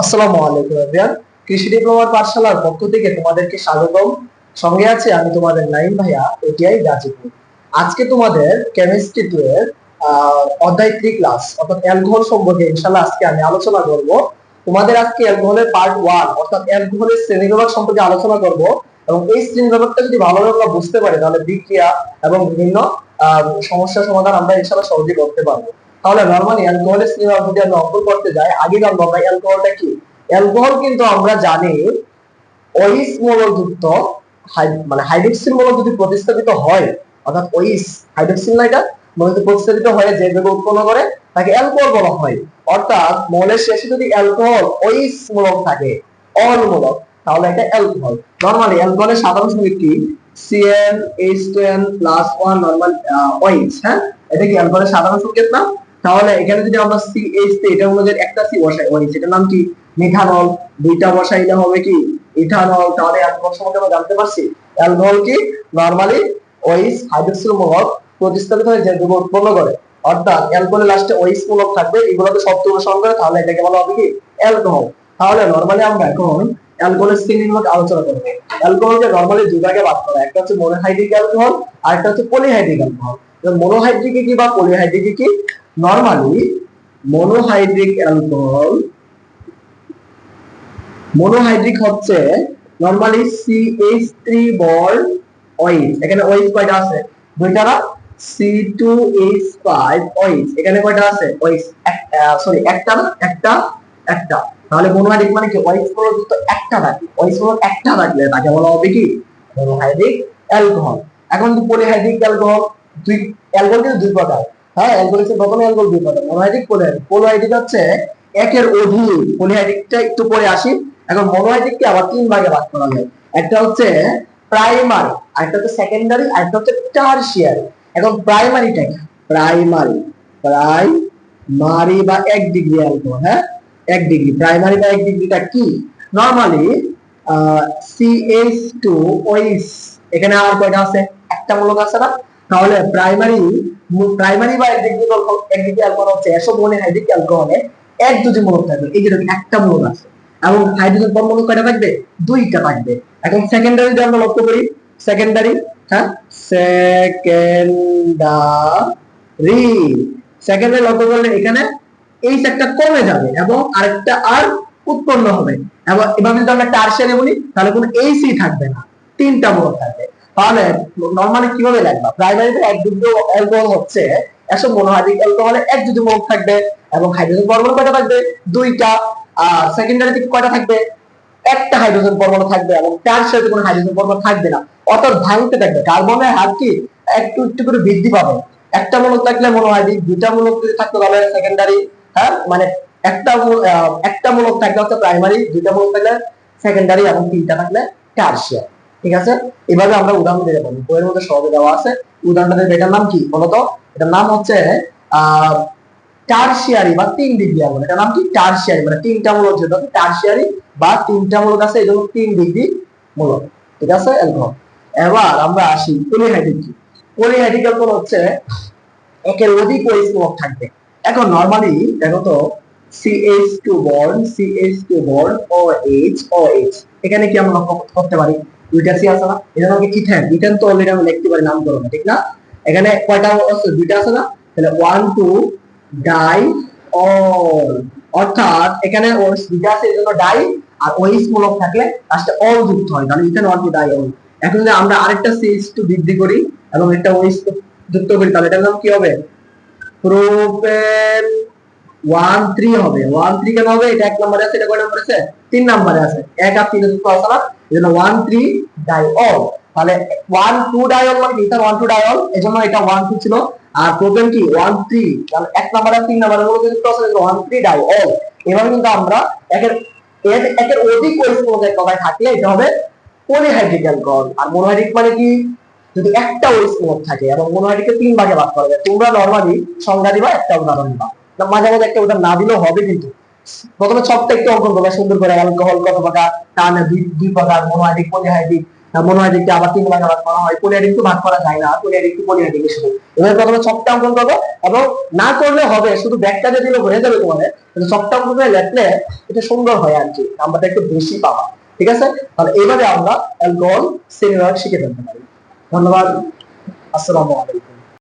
আসসালামু আলাইকুম কৃষি ডিপ্লোমার পাঠশালার পক্ষ থেকে তোমাদেরকে স্বাগতম। সঙ্গে আছে আমি তোমাদের নাইম ভাইয়া এটিআই গাজীপুর। আজকে তোমাদের অধ্যায় থ্রি ক্লাস অর্থাৎ অ্যালকোহল সম্পর্কে আজকে আমি আলোচনা করব। তোমাদের আজকে অ্যালকোহলের পার্ট ওয়ান অর্থাৎ অ্যালকোহলের শ্রেণীবিভাগ সম্পর্কে আলোচনা করব এবং এই শ্রেণীবিভাগটা যদি ভালোভাবে বুঝতে পারি তাহলে বিক্রিয়া এবং বিভিন্ন আহ, সমস্যার সমাধান আমরা ইনশাল্লাহ সহজে করতে পারব। তাহলে নর্মালি অ্যালকোহলের শ্রেণীবিভাগ যদি আমরা অঙ্কন করতে যাই আগে জানব আমরা অ্যালকোহলটা কি? অ্যালকোহল কিন্তু আমরা জানি ওইস মূলযুক্ত মানে হাইড্রোক্সিল মূলক যদি প্রতিস্থাপিত হয়, অর্থাৎ ওইস হাইড্রোক্সিল না এটা? মূলত প্রতিস্থাপিত হয়ে, যে দ্রব্য উৎপন্ন করে, তাকে অ্যালকোহল বলা হয়। অর্থাৎ মৌলের শেষে যদি অ্যালকোহল ওইস মূলক থাকে অল মূলক তাহলে এটা অ্যালকোহল নরমালি অ্যালকোহলের সাধারণ সংকেত কি? Two N plus one normal ওইস হ্যাঁ? এটা কি অ্যালকোহলের সাধারণ সংকেত না? তাহলে এখানে যদি আমরা সি এইচ এটা মধ্যে একটা সি বসাই ওইস এটার নাম কি? মিথানল দুইটা বসাইলে হবে কি? ইথানল তাহলে অ্যালকোহল সম্বন্ধে আমরা জানতে পারছি। অ্যালকোহল কি? নরমালি ওইস হাইড্রোক্সিল মূলক প্রতিস্থাপিত হয়ে যে দ্রব্য উৎপন্ন করে। অর্থাৎ অ্যালকোহলের লাস্টে ওইস মূলক থাকবে, এগুলোকে শব্দ অনুসরণ করে, তাহলে এটাকে বলা হবে কি? অ্যালকোহল তাহলে নরমালি আমরা এখন অ্যালকোহলের শ্রেণির আলোচনা করব। অ্যালকোহলকে নরমালি দুই ভাগে ভাগ করা একটা হচ্ছে মনোহাইড্রিক অ্যালকোহল আর একটা হচ্ছে পলিহাইড্রিক অ্যালকোহল মোনোহাইড্রিক কি বা পলিহাইড্রিক কি? নরমালি মোনোহাইড্রিক অ্যালকোহল মোনোহাইড্রিক হচ্ছে নরমালি সিএইচ থ্রি বন্ড এখানে ওইস কয়টা আছে? দুইটা না? সি টু এইচ ফাইভ ওইস এখানে কয়টা আছে? ওইস সরি একটা না? একটা একটা। তাহলে মোনোহাইড্রিক মানে কি? ওইস যুক্ত একটা থাকে। ওইস একটা থাকলে তাকে বলা হবে কি? মোনোহাইড্রিক অ্যালকোহল এখন পলিহাইড্রিক অ্যালকোহল দুই অ্যালকোহল কিন্তু দুই প্রকার। হ্যাঁ অ্যালকোহল হচ্ছে প্রথমে অ্যালকোহল দুই প্রকার মোনোহাইড্রিক পলিহাইড্রিক পলিহাইড্রিক হচ্ছে একের অধিক পলিহাইড্রিকটা একটু পরে আসি। এখন মোনোহাইড্রিককে আবার তিন ভাগে ভাগ করা যায়। একটা হচ্ছে প্রাইমারি, আরেকটা হচ্ছে সেকেন্ডারি আরেকটা হচ্ছে টারশিয়ারি এখন প্রাইমারিটা কি? প্রাইমারি প্রাইমারি বা এক ডিগ্রি অ্যালকোহল হ্যাঁ? এক ডিগ্রি প্রাইমারি বা এক ডিগ্রিটা কি? নরমালি সিএইচ টু ওইস এখানে আর কয়টা আছে? একটা মূলক আছে না? তাহলে প্রাইমারি প্রাইমারি বা এক ডিগ্রি এক ডিগ্রি অ্যালকোহল হচ্ছে এসব মনে হাইড্রিক অ্যালকোহলে এক দুটি মূলক থাকবে। এই যেরকম একটা মূলক আছে। এবং হাইড্রোজেন পরমাণু কয়টা থাকবে? দুইটা থাকবে। এখন সেকেন্ডারি যদি আমরা লক্ষ্য করি সেকেন্ডারি হ্যাঁ? সেকেন্ডারি সেকেন্ডারি লক্ষ্য করলে এখানে এই একটা কমে যাবে এবং আরেকটা আর উৎপন্ন হবে। এবং এভাবে যদি আমরা টার্সিয়ারি বলি, তাহলে কোনো এইসি থাকবে না। তিনটা মূলক থাকবে। তাহলে নরমালি কীভাবে লাগবে প্রাইমারিতে এক দুটো অ্যালকোহল হচ্ছে এসব মনোহাইড্রিক অ্যালকোহলে এক দুটো মূলক থাকবে এবং হাইড্রোজেন পরমাণু কয়টা থাকবে? দুইটা। আর সেকেন্ডারিতে কয়টা থাকবে? একটা হাইড্রোজেন পরমাণু থাকবে এবং টারশিয়ারিতে কোনো হাইড্রোজেন পরমাণু থাকবে না। অর্থাৎ ভাঙতে থাকবে। কার্বনের হার কি? একটু একটু করে বৃদ্ধি পাবে। একটা মূলক থাকলে মনোহাইড্রিক দুইটা মূলক যদি থাকতো তাহলে সেকেন্ডারি হ্যাঁ? মানে একটা একটা মূলক থাকলে হচ্ছে প্রাইমারি দুইটা মূলক থাকলে সেকেন্ডারি এবং তিনটা থাকলে টারশিয়ার ঠিক আছে? এভাবে আমরা উদাহরণ দিতে পারি। বইয়ের মধ্যে সহজে দেওয়া আছে। উদাহরণটা এটার নাম কি বলতো? এটার নাম হচ্ছে বা তিন ডিগ্রি এটার নাম কি? মানে তিনটা মূলক বা তিনটা মূলক আছে তিন ডিগ্রি মূলক। ঠিক আছে? এবার আমরা আসি পলিহাইড্রিক কি। পলিহাইড্রিক অ্যালকোহল হচ্ছে একের অধিক ওইস মূলক থাকবে। এখন নরমালি দেখো তো CH2 bond CH2 bond OH OH এখানে কি আমরা লক্ষ্য করতে পারি? দুইটা আছে না? এটা নাকি ইথেন ইথেন তো অলরেডি আমরা লিখতে পারি নামকরণ ঠিক না? এখানে কয়টা আছে? দুইটা আছে না? তাহলে ওয়ান টু ডাই অল অর্থাৎ এখানে দুইটা আছে এজন্য ডাই আর OH মূলক থাকলে লাস্টে অল যুক্ত হয়, তাহলে ethane one two diol এখন যদি আমরা আরেকটা CH2 বৃদ্ধি করি এবং একটা OH যুক্ত করি, তাহলে এটার নাম কি হবে? প্রোপেন ওয়ান থ্রি হবে। ওয়ান থ্রি কেন হবে? এটা এক নম্বরে আছে, এটা কয় নম্বরে আছে? তিন নম্বরে আছে। এক আর তিন যুক্ত আছে না এই জন্য ওয়ান তাহলে ওয়ান টু ডাইঅল মানে জন্য এটা ওয়ান টু ছিল। আর প্রোপেন কি? ওয়ান থ্রি তাহলে এক নম্বরে আর তিন থ্রি ডাইঅল এভাবে কিন্তু আমরা একের, এর, একের অধিক থাকলে এটা হবে পলিহাইড্রিক অ্যালকোহল আর মোনোহাইড্রিক মানে কি? যদি একটা থাকে, এবং মোনোহাইড্রিককে তিন ভাগে ভাগ করা যায়। তোমরা নরমালি সংজ্ঞা দিবা, একটা উদাহরণ দিবা। মাঝে মাঝে একটা উদাহরণ না দিলেও হবে কিন্তু। প্রথমে সবটা একটু অঙ্কন করবে, সুন্দর করে অ্যালকোহল কত প্রকার তাহলে দুই দুই প্রকার মনোহাইড্রিক পলিহাইড্রিক মনে হয় একটু আবার তিন ভাগে ভাগ করা হয় একটু ভাগ করা যায় না পলিয়ারিক একটু পলিয়ারিক শুধু এবার প্রথমে ছকটা অঙ্কন করব, এবং না করলে হবে, শুধু ব্যাগটা যদি হয়ে যাবে তোমাদের কিন্তু ছকটা অঙ্কন করে লেখলে এটা সুন্দর হয় আর কি, নাম্বারটা একটু বেশি পাবা, ঠিক আছে? তাহলে এইভাবে আমরা অ্যালকোহল শ্রেণীভাগ শিখে ফেলতে পারি। ধন্যবাদ, আসসালামু আলাইকুম।